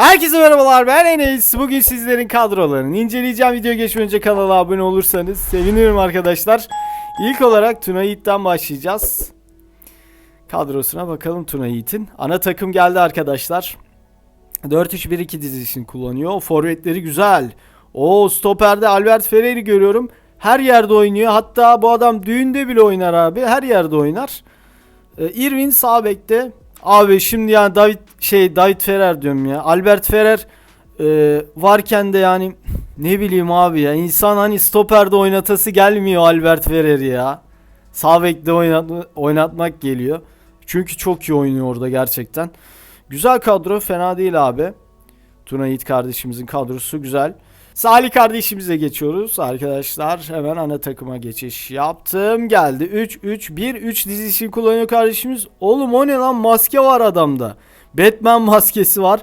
Herkese merhabalar ben Enes. Bugün sizlerin kadrolarını inceleyeceğim. Video geçmeden önce kanala abone olursanız sevinirim arkadaşlar. İlk olarak Tuna Yiğit'ten başlayacağız. Kadrosuna bakalım Tuna Yiğit'in. Ana takım geldi arkadaşlar. 4-3-1-2 dizisini kullanıyor. Forvetleri güzel. O stoperde Albert Ferrer'i görüyorum. Her yerde oynuyor. Hatta bu adam düğünde bile oynar abi. Her yerde oynar. Ee, Irvin sağ bekte. Abi şimdi yani David şey David Ferrer diyorum ya. Albert Ferrer e, varken de yani ne bileyim abi ya insan hani stoperde oynatası gelmiyor Albert Ferrer'i ya. Sağ bekte oynat, oynatmak geliyor. Çünkü çok iyi oynuyor orada gerçekten. Güzel kadro fena değil abi. Tuna Yiğit kardeşimizin kadrosu güzel. Salih kardeşimize geçiyoruz arkadaşlar. Hemen ana takıma geçiş yaptım. Geldi 3 3 1 3 dizisini kullanıyor kardeşimiz. Oğlum o ne lan maske var adamda. Batman maskesi var.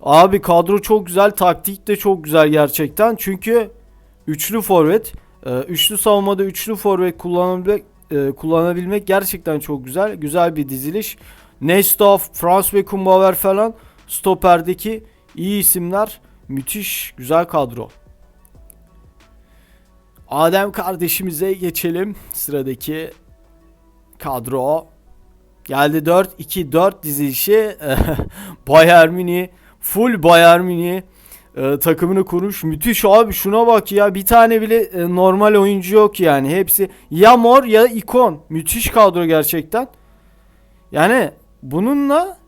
Abi kadro çok güzel, taktik de çok güzel gerçekten. Çünkü üçlü forvet, e, üçlü savunmada üçlü forvet kullanabilmek e, kullanabilmek gerçekten çok güzel. Güzel bir diziliş. Nestov, Frans ve Kumbauer falan stoperdeki iyi isimler. Müthiş güzel kadro. Adem kardeşimize geçelim. Sıradaki kadro. Geldi 4-2-4 dizilişi. Bayern Münih. Full Bayern Münih e, takımını kurmuş. Müthiş abi şuna bak ya. Bir tane bile e, normal oyuncu yok yani. Hepsi ya mor ya ikon. Müthiş kadro gerçekten. Yani bununla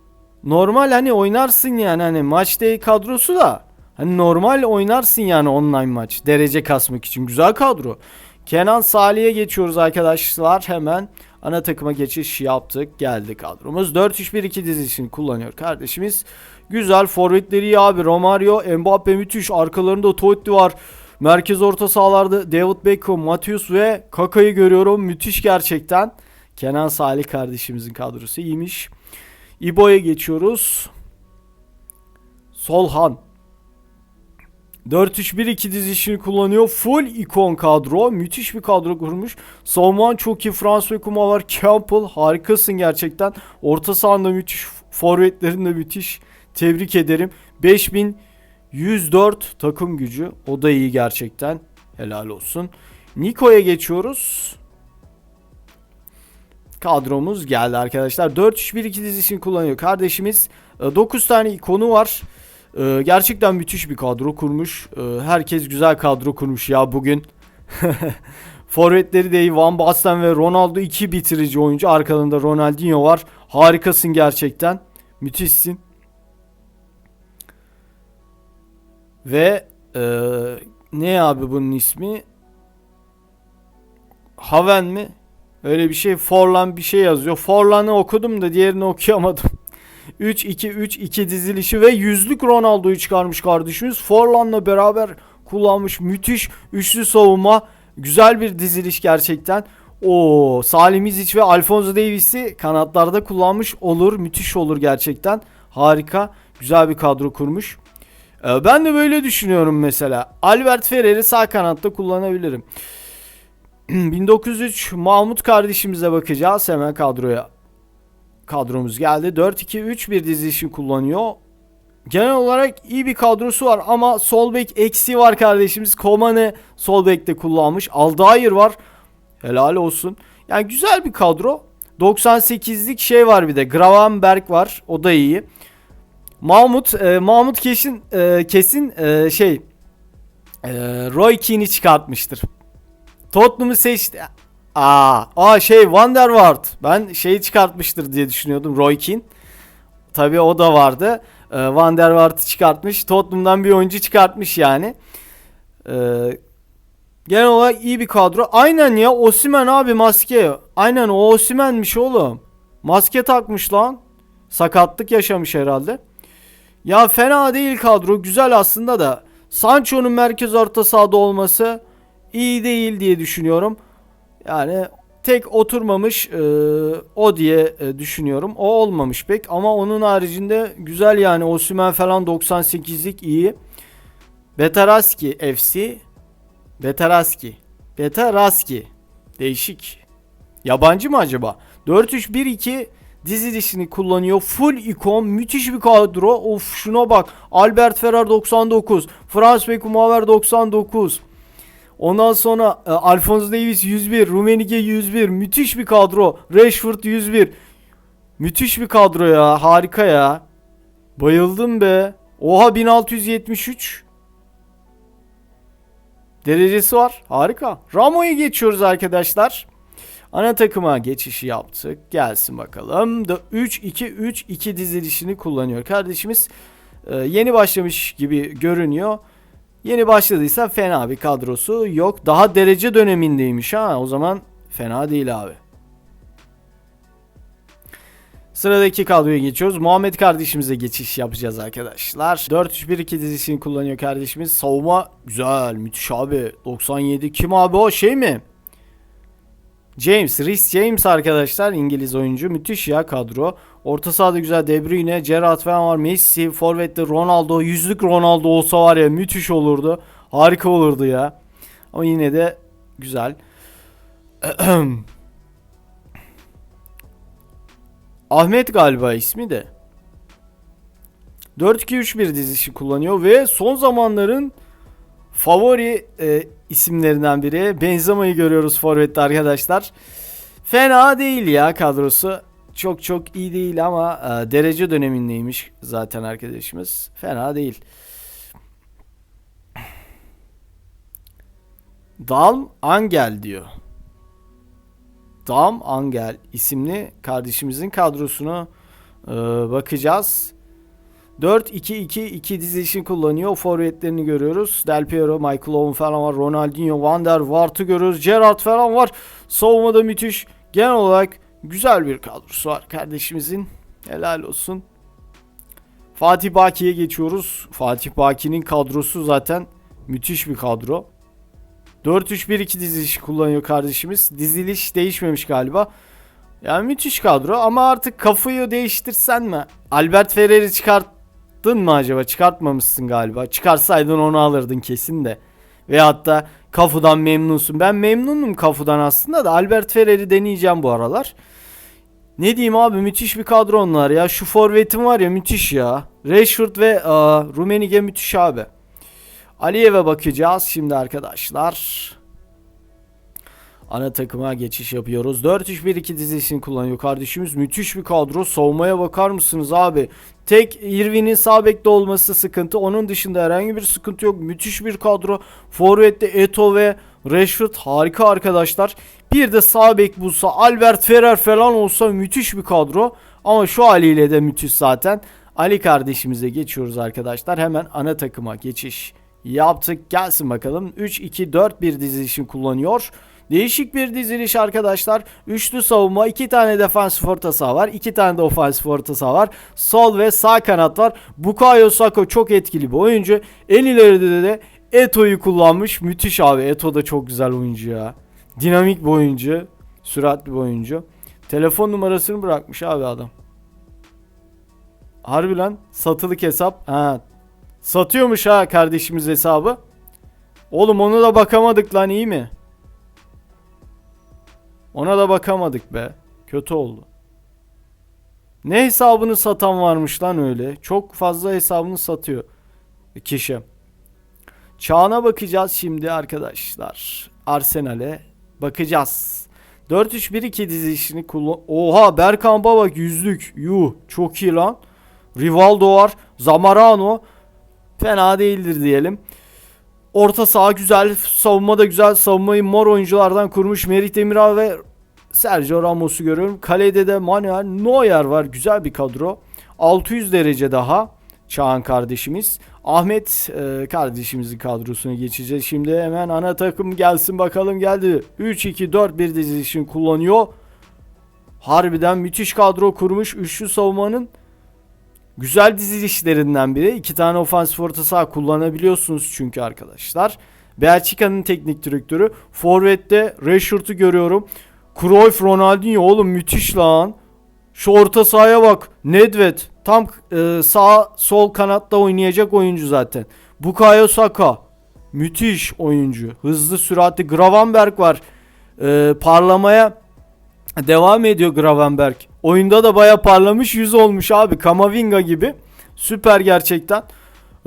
normal hani oynarsın yani hani maç değil kadrosu da hani normal oynarsın yani online maç derece kasmak için güzel kadro. Kenan Salih'e geçiyoruz arkadaşlar hemen ana takıma geçiş yaptık geldi kadromuz 4-3-1-2 dizisini kullanıyor kardeşimiz. Güzel forvetleri iyi abi Romario Mbappe müthiş arkalarında Totti var. Merkez orta sahalarda David Beckham, Matius ve Kaka'yı görüyorum. Müthiş gerçekten. Kenan Salih kardeşimizin kadrosu iyiymiş. İbo'ya geçiyoruz. Solhan. 4-3-1-2 dizişini kullanıyor. Full ikon kadro. Müthiş bir kadro kurmuş. Savunman çok iyi. Frans ve Kuma var. Campbell harikasın gerçekten. Orta sahanda müthiş. Forvetlerin de müthiş. Tebrik ederim. 5104 takım gücü. O da iyi gerçekten. Helal olsun. Niko'ya geçiyoruz. Kadromuz geldi arkadaşlar. 4-3-1-2 dizisini kullanıyor. Kardeşimiz 9 tane ikonu var. Ee, gerçekten müthiş bir kadro kurmuş. Ee, herkes güzel kadro kurmuş ya bugün. Forvetleri de iyi. Van Basten ve Ronaldo iki bitirici oyuncu. Arkalarında Ronaldinho var. Harikasın gerçekten. Müthişsin. Ve e, ne abi bunun ismi? Haven mi? Öyle bir şey. Forlan bir şey yazıyor. Forlan'ı okudum da diğerini okuyamadım. 3-2-3-2 dizilişi ve yüzlük Ronaldo'yu çıkarmış kardeşimiz. Forlan'la beraber kullanmış müthiş üçlü savunma. Güzel bir diziliş gerçekten. O Salim İzic ve Alfonso Davies'i kanatlarda kullanmış olur. Müthiş olur gerçekten. Harika. Güzel bir kadro kurmuş. Ee, ben de böyle düşünüyorum mesela. Albert Ferrer'i sağ kanatta kullanabilirim. 1903 Mahmut kardeşimize bakacağız hemen kadroya. Kadromuz geldi. 4-2-3 bir dizilişi kullanıyor. Genel olarak iyi bir kadrosu var ama sol bek eksiği var kardeşimiz. Koman'ı sol bekte kullanmış. Aldair var. Helal olsun. Yani güzel bir kadro. 98'lik şey var bir de. Gravenberg var. O da iyi. Mahmut e, Mahmut kesin e, kesin e, şey e, Roy Keane'i çıkartmıştır. Tottenham'ı seçti. Aa, aa şey Van der Waart. Ben şeyi çıkartmıştır diye düşünüyordum Roy Keane. Tabii o da vardı. Ee, Van der Waart'ı çıkartmış. Tottenham'dan bir oyuncu çıkartmış yani. Ee, genel olarak iyi bir kadro. Aynen ya Osimen abi maske. Aynen o Osimen'miş oğlum. Maske takmış lan. Sakatlık yaşamış herhalde. Ya fena değil kadro. Güzel aslında da. Sancho'nun merkez orta sahada olması iyi değil diye düşünüyorum. Yani tek oturmamış e, o diye e, düşünüyorum. O olmamış pek ama onun haricinde güzel yani Osimhen falan 98'lik iyi. Betaraski FC Betaraski Betaraski Değişik. Yabancı mı acaba? 4-3-1-2 dizilişini kullanıyor. Full ikon müthiş bir kadro. Of şuna bak. Albert Ferrer 99. Franz Beckenbauer 99. Ondan sonra e, Alphonso Davies 101, Rummenigge 101. Müthiş bir kadro. Rashford 101. Müthiş bir kadro ya. Harika ya. Bayıldım be. Oha 1673. Derecesi var. Harika. Ramo'yu geçiyoruz arkadaşlar. Ana takıma geçişi yaptık. Gelsin bakalım. 3-2-3-2 dizilişini kullanıyor. Kardeşimiz e, yeni başlamış gibi görünüyor. Yeni başladıysa fena bir kadrosu yok. Daha derece dönemindeymiş ha. O zaman fena değil abi. Sıradaki kadroya geçiyoruz. Muhammed kardeşimize geçiş yapacağız arkadaşlar. 4-3-1-2 dizisini kullanıyor kardeşimiz. Savunma güzel, müthiş abi. 97 kim abi o şey mi? James, Rhys James arkadaşlar İngiliz oyuncu. Müthiş ya kadro. Orta sahada güzel De Bruyne, Gerrard falan var. Messi, Forvet'te Ronaldo. Yüzlük Ronaldo olsa var ya müthiş olurdu. Harika olurdu ya. Ama yine de güzel. Ahmet galiba ismi de. 4-2-3-1 dizisi kullanıyor ve son zamanların favori e, isimlerinden biri. Benzema'yı görüyoruz Forvet'te arkadaşlar. Fena değil ya kadrosu. Çok çok iyi değil ama e, derece dönemindeymiş zaten arkadaşımız. Fena değil. Dalm Angel diyor. Dam Angel isimli kardeşimizin kadrosunu e, bakacağız. 4-2-2-2 dizilişini kullanıyor. Forvetlerini görüyoruz. Del Piero, Michael Owen falan var. Ronaldinho, Van der Vaart'ı görüyoruz. Gerrard falan var. Savunmada müthiş. Genel olarak güzel bir kadrosu var kardeşimizin. Helal olsun. Fatih Baki'ye geçiyoruz. Fatih Baki'nin kadrosu zaten müthiş bir kadro. 4-3-1-2 diziliş kullanıyor kardeşimiz. Diziliş değişmemiş galiba. Yani müthiş kadro ama artık kafayı değiştirsen mi? Albert Ferrer'i çıkarttın mı acaba? Çıkartmamışsın galiba. Çıkarsaydın onu alırdın kesin de. Ve hatta Kafu'dan memnunsun. Ben memnunum Kafu'dan aslında da Albert Ferrer'i deneyeceğim bu aralar. Ne diyeyim abi müthiş bir kadro onlar ya. Şu forvetim var ya müthiş ya. Rashford ve aa, Rummenigge müthiş abi. Aliyev'e bakacağız şimdi arkadaşlar. Ana takıma geçiş yapıyoruz. 4-3-1-2 dizisini kullanıyor kardeşimiz. Müthiş bir kadro. Savunmaya bakar mısınız abi? Tek Irvin'in sağ bekte olması sıkıntı. Onun dışında herhangi bir sıkıntı yok. Müthiş bir kadro. Forvet'te Eto ve Rashford harika arkadaşlar. Bir de sağ bek bulsa Albert Ferrer falan olsa müthiş bir kadro. Ama şu haliyle de müthiş zaten. Ali kardeşimize geçiyoruz arkadaşlar. Hemen ana takıma geçiş yaptık. Gelsin bakalım. 3-2-4-1 dizilişini kullanıyor. Değişik bir diziliş arkadaşlar. Üçlü savunma, iki tane defansif orta saha var. iki tane de ofansif orta saha var. Sol ve sağ kanat var. Bukayo Sako çok etkili bir oyuncu. En ileride de Eto'yu kullanmış. Müthiş abi. Eto da çok güzel oyuncu ya. Dinamik bir oyuncu. Süratli bir oyuncu. Telefon numarasını bırakmış abi adam. Harbi. Satılık hesap. Ha. Satıyormuş ha kardeşimiz hesabı. Oğlum onu da bakamadık lan iyi mi? Ona da bakamadık be. Kötü oldu. Ne hesabını satan varmış lan öyle. Çok fazla hesabını satıyor kişi. Çağına bakacağız şimdi arkadaşlar. Arsenal'e bakacağız. 4-3-1-2 dizilişini kullan... Oha Berkamp'a bak yüzlük. Yuh çok iyi lan. Rivaldo var. Zamarano. Fena değildir diyelim. Orta saha güzel. Savunma da güzel. Savunmayı mor oyunculardan kurmuş. Merih Demiral ve Sergio Ramos'u görüyorum. Kalede de Manuel Neuer var. Güzel bir kadro. 600 derece daha. Çağan kardeşimiz. Ahmet e, kardeşimizin kadrosuna geçeceğiz. Şimdi hemen ana takım gelsin bakalım geldi. 3-2-4-1 dizilişini kullanıyor. Harbiden müthiş kadro kurmuş. Üçlü savunmanın güzel dizilişlerinden biri. İki tane ofansif orta saha kullanabiliyorsunuz çünkü arkadaşlar. Belçika'nın teknik direktörü. Forvet'te Rashford'u görüyorum. Cruyff, Ronaldinho oğlum müthiş lan. Şu orta sahaya bak. Nedved tam e, sağ sol kanatta oynayacak oyuncu zaten. Bukayo Saka müthiş oyuncu. Hızlı süratli Gravenberg var. E, parlamaya Devam ediyor Gravenberg. Oyunda da baya parlamış yüz olmuş abi. Kamavinga gibi. Süper gerçekten.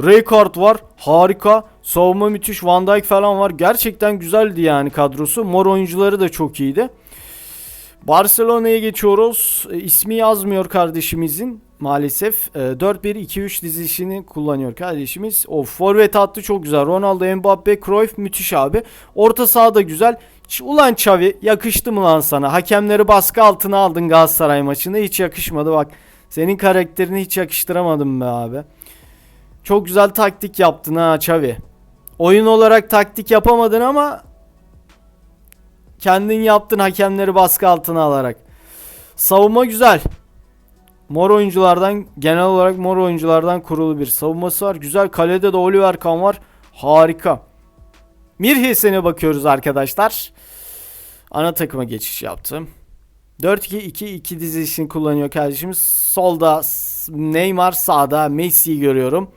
Rijkaard var. Harika. Savunma müthiş. Van Dijk falan var. Gerçekten güzeldi yani kadrosu. Mor oyuncuları da çok iyiydi. Barcelona'ya geçiyoruz. E, ismi yazmıyor kardeşimizin maalesef. E, 4-1-2-3 dizilişini kullanıyor kardeşimiz. O forvet hattı çok güzel. Ronaldo, Mbappe, Cruyff müthiş abi. Orta saha da güzel. Ulan Xavi yakıştı mı lan sana? Hakemleri baskı altına aldın Galatasaray maçında. Hiç yakışmadı bak. Senin karakterini hiç yakıştıramadım be abi. Çok güzel taktik yaptın ha Xavi. Oyun olarak taktik yapamadın ama kendin yaptın hakemleri baskı altına alarak. Savunma güzel. Mor oyunculardan genel olarak mor oyunculardan kurulu bir savunması var. Güzel kalede de Oliver Kahn var. Harika. Mirhesen'e bakıyoruz arkadaşlar. Ana takıma geçiş yaptım. 4-2-2-2 dizilişini kullanıyor kardeşimiz. Solda Neymar, sağda Messi'yi görüyorum.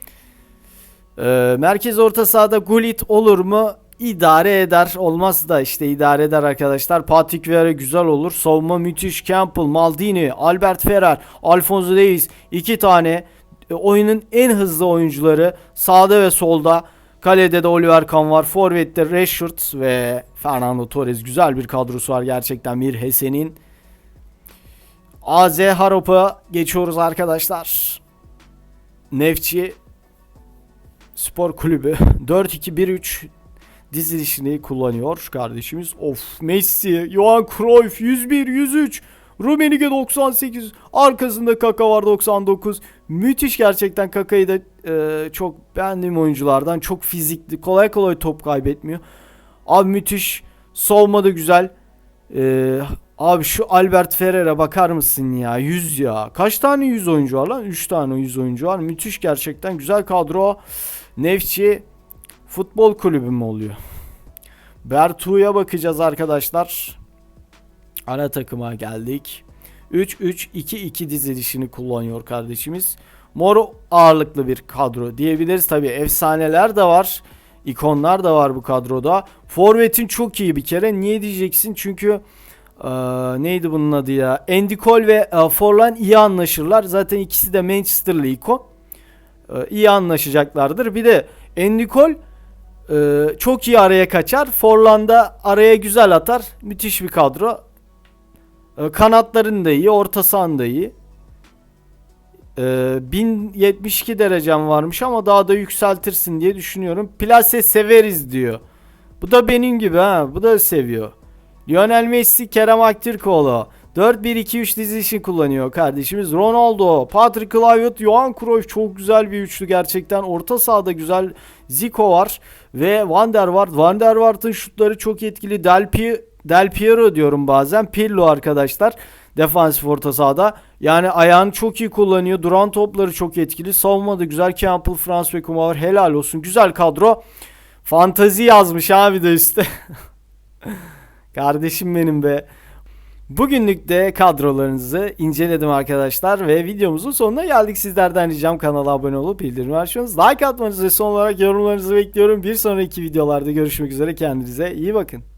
Ee, merkez orta sahada Gullit olur mu? İdare eder. Olmaz da işte idare eder arkadaşlar. Patrick Vieira güzel olur. Savunma müthiş. Campbell, Maldini, Albert Ferrer, Alfonso Davies. iki tane e, oyunun en hızlı oyuncuları. Sağda ve solda. Kalede de Oliver Kahn var. Forvet'te Rashford ve Fernando Torres. Güzel bir kadrosu var gerçekten bir Hesen'in. AZ Harop'a geçiyoruz arkadaşlar. Nefçi Spor Kulübü 4-2-1-3 dizilişini kullanıyor kardeşimiz. Of Messi, Johan Cruyff 101, 103, Rummenigge 98, arkasında Kaka var 99. Müthiş gerçekten Kaka'yı da e, çok beğendiğim oyunculardan. Çok fizikli, kolay kolay top kaybetmiyor. Abi müthiş, savunma da güzel. E, abi şu Albert Ferrer'e bakar mısın ya? 100 ya. Kaç tane 100 oyuncu var lan? 3 tane 100 oyuncu var. Müthiş gerçekten. Güzel kadro. Nefçi futbol kulübü mü oluyor? Bertu'ya bakacağız arkadaşlar. Ana takıma geldik. 3-3-2-2 dizilişini kullanıyor kardeşimiz. Mor ağırlıklı bir kadro diyebiliriz. Tabi efsaneler de var. ikonlar da var bu kadroda. Forvet'in çok iyi bir kere. Niye diyeceksin? Çünkü eee, neydi bunun adı ya? Andy ve e, Forlan iyi anlaşırlar. Zaten ikisi de Manchester'lı ikon. E, iyi anlaşacaklardır. Bir de Andy Cole e, çok iyi araya kaçar. Forlan da araya güzel atar. Müthiş bir kadro. E, kanatların da iyi, orta sahan da iyi. E, 1072 derecem varmış ama daha da yükseltirsin diye düşünüyorum. Plase severiz diyor. Bu da benim gibi ha. Bu da seviyor. Lionel Messi, Kerem Aktürkoğlu. 4-1-2-3 dizilişini kullanıyor kardeşimiz. Ronaldo, Patrick Kluivert, Johan Cruyff çok güzel bir üçlü gerçekten. Orta sahada güzel Zico var ve Van der Vaart. Van der Vaart'ın şutları çok etkili. Del, Pi- Del Piero diyorum bazen. Pirlo arkadaşlar. Defansif orta sahada. Yani ayağını çok iyi kullanıyor. Duran topları çok etkili. Savunma da güzel. Campbell, Frans ve Kuma var. Helal olsun. Güzel kadro. Fantazi yazmış abi de üstte. Kardeşim benim be. Bugünlük de kadrolarınızı inceledim arkadaşlar ve videomuzun sonuna geldik. Sizlerden ricam kanala abone olup bildirim açmanız, like atmanızı ve son olarak yorumlarınızı bekliyorum. Bir sonraki videolarda görüşmek üzere. Kendinize iyi bakın.